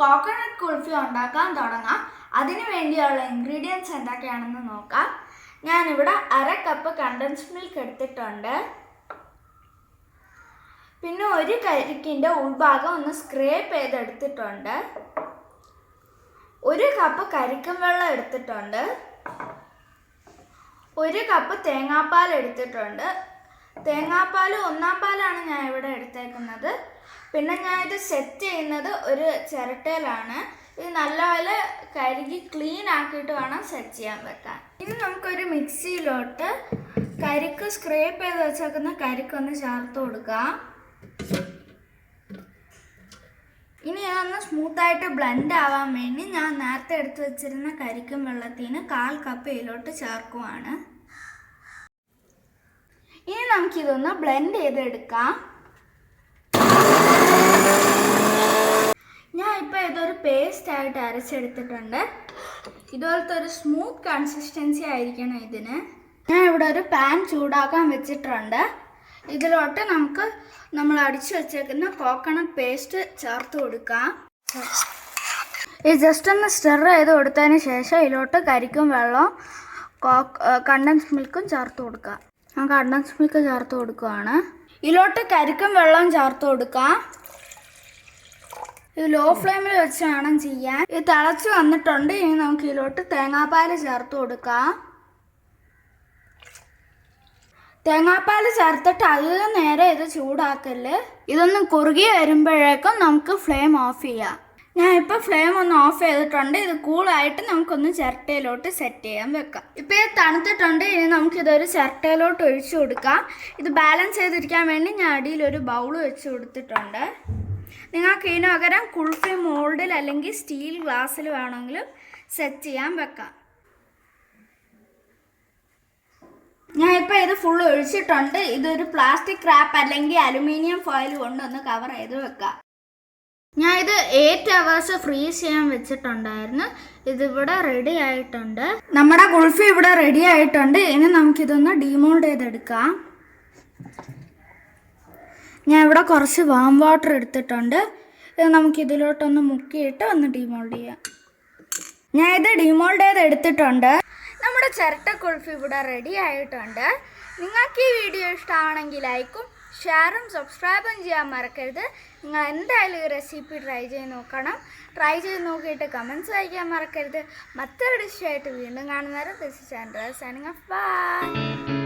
Coconut kulfi ഉണ്ടാക്കാൻ തുടങ്ങാം. അതിന് വേണ്ടിയുള്ള ഇൻഗ്രീഡിയൻസ് എന്തൊക്കെയാണെന്ന് നോക്കാം. ഞാനിവിടെ അര കപ്പ് കണ്ടൻസ് മിൽക്ക് എടുത്തിട്ടുണ്ട്. പിന്നെ ഒരു കരിക്കിന്റെ ഉൾഭാഗം ഒന്ന് സ്ക്രേപ്പ് ചെയ്തെടുത്തിട്ടുണ്ട്. ഒരു കപ്പ് കരിക്കും വെള്ളം എടുത്തിട്ടുണ്ട്. ഒരു കപ്പ് തേങ്ങാപ്പാൽ എടുത്തിട്ടുണ്ട്. തേങ്ങാപ്പാൽ ഒന്നാം പാലാണ് ഞാൻ ഇവിടെ എടുത്തേക്കുന്നത്. പിന്നെ ഞാനിത് സെറ്റ് ചെയ്യുന്നത് ഒരു ചിരട്ടയിലാണ്. ഇത് നല്ലപോലെ കഴുകി ക്ലീൻ ആക്കിയിട്ട് വേണം സെറ്റ് ചെയ്യാൻ വെക്കാൻ. ഇനി നമുക്കൊരു മിക്സിയിലോട്ട് കരിക്ക് സ്ക്രേപ്പ് ചെയ്ത് വെച്ചേക്കുന്ന കരിക്കൊന്ന് ചേർത്ത് കൊടുക്കാം. ഇനി ഇതൊന്ന് സ്മൂത്തായിട്ട് ബ്ലെൻഡ് ആവാൻ വേണ്ടി ഞാൻ നേരത്തെ എടുത്തു വെച്ചിരുന്ന കരിക്കും വെള്ളത്തിന് കാൽ കപ്പ് ഇതിലോട്ട് ചേർക്കുവാണ്. ഇനി നമുക്കിതൊന്ന് ബ്ലെൻഡ് ചെയ്തെടുക്കാം. ഞാൻ ഇപ്പോൾ ഇതൊരു പേസ്റ്റ് ആയിട്ട് അരച്ചെടുത്തിട്ടുണ്ട്. ഇതുപോലത്തെ ഒരു സ്മൂത്ത് കൺസിസ്റ്റൻസി ആയിരിക്കണം ഇതിന്. ഞാൻ ഇവിടെ ഒരു പാൻ ചൂടാക്കാൻ വെച്ചിട്ടുണ്ട്. ഇതിലോട്ട് നമുക്ക് നമ്മൾ അടിച്ചു വെച്ചേക്കുന്ന കോക്കനട്ട് പേസ്റ്റ് ചേർത്ത് കൊടുക്കാം. ഇത് ജസ്റ്റ് ഒന്ന് സ്റ്റിർ ചെയ്ത് കൊടുത്തതിന് ശേഷം ഇതിലോട്ട് കരിക്കും വെള്ളവും കണ്ടൻസ് മിൽക്കും ചേർത്ത് കൊടുക്കാം. ഞാൻ കണ്ടൻസ് മിൽക്ക് ചേർത്ത് കൊടുക്കുകയാണ് ഇതിലോട്ട് കരിക്കും വെള്ളവും ചേർത്ത് കൊടുക്കാം. ഇത് ലോ ഫ്ലെയിമിൽ വെച്ച് വേണം ചെയ്യാൻ. ഇത് തിളച്ച് വന്നിട്ടുണ്ട്. ഇനി നമുക്ക് ഇതിലോട്ട് തേങ്ങാപ്പാൽ ചേർത്ത് കൊടുക്കാം. തേങ്ങാപ്പാൽ ചേർത്തിട്ട് അധികം നേരം ഇത് ചൂടാക്കൽ. ഇതൊന്ന് കുറുകി വരുമ്പോഴേക്കും നമുക്ക് ഫ്ലെയിം ഓഫ് ചെയ്യാം. ഞാൻ ഇപ്പോൾ ഫ്ലെയിം ഒന്ന് ഓഫ് ചെയ്തിട്ടുണ്ട്. ഇത് കൂളായിട്ട് നമുക്കൊന്ന് ചിരട്ടയിലോട്ട് സെറ്റ് ചെയ്യാൻ വെക്കാം. ഇപ്പോൾ ഇത് തണുത്തിട്ടുണ്ട്. ഇനി നമുക്കിതൊരു ചിരട്ടയിലോട്ട് ഒഴിച്ചു കൊടുക്കാം. ഇത് ബാലൻസ് ചെയ്തിരിക്കാൻ വേണ്ടി ഞാൻ അടിയിലൊരു ബൗൾ വെച്ച് കൊടുത്തിട്ടുണ്ട്. നിങ്ങൾക്ക് ഇതിന് പകരം കുൾഫി മോൾഡിൽ അല്ലെങ്കിൽ സ്റ്റീൽ ഗ്ലാസ്സിൽ വേണമെങ്കിലും സെറ്റ് ചെയ്യാൻ വെക്കാം. ഞാൻ ഇപ്പോൾ ഇത് ഫുൾ ഒഴിച്ചിട്ടുണ്ട്. ഇതൊരു പ്ലാസ്റ്റിക് റാപ്പ് അല്ലെങ്കിൽ അലുമിനിയം ഫോയിൽ കൊണ്ടൊന്ന് കവർ ചെയ്ത് വെക്കാം. ഞാൻ ഇത് എയ്റ്റ് അവേഴ്സ് ഫ്രീസ് ചെയ്യാൻ വെച്ചിട്ടുണ്ടായിരുന്നു. ഇതിവിടെ റെഡി ആയിട്ടുണ്ട്. നമ്മുടെ ഗുൾഫി ഇവിടെ റെഡി ആയിട്ടുണ്ട്. ഇനി നമുക്കിതൊന്ന് ഡീമോൾഡ് ചെയ്തെടുക്കാം. ഞാൻ ഇവിടെ കുറച്ച് വാം വാട്ടർ എടുത്തിട്ടുണ്ട്. നമുക്ക് ഇതിലോട്ടൊന്ന് മുക്കിയിട്ട് ഒന്ന് ഡിമോൾഡ് ചെയ്യാം. ഞാൻ ഇത് ഡീമോൾഡ് ചെയ്ത് എടുത്തിട്ടുണ്ട്. നമ്മുടെ ചിരട്ട കുൾഫി ഇവിടെ റെഡി ആയിട്ടുണ്ട്. നിങ്ങൾക്ക് ഈ വീഡിയോ ഇഷ്ടമാണെങ്കിൽ ലൈക്കും ഷെയറും സബ്സ്ക്രൈബും ചെയ്യാൻ മറക്കരുത്. നിങ്ങൾ എന്തായാലും ഈ റെസിപ്പി ട്രൈ ചെയ്ത് നോക്കണം. ട്രൈ ചെയ്ത് നോക്കിയിട്ട് കമൻസ് അയക്കാൻ മറക്കരുത്. മറ്റൊരു ഡിഷായിട്ട് വീണ്ടും കാണുന്നവരെ this Chandra's signing off bye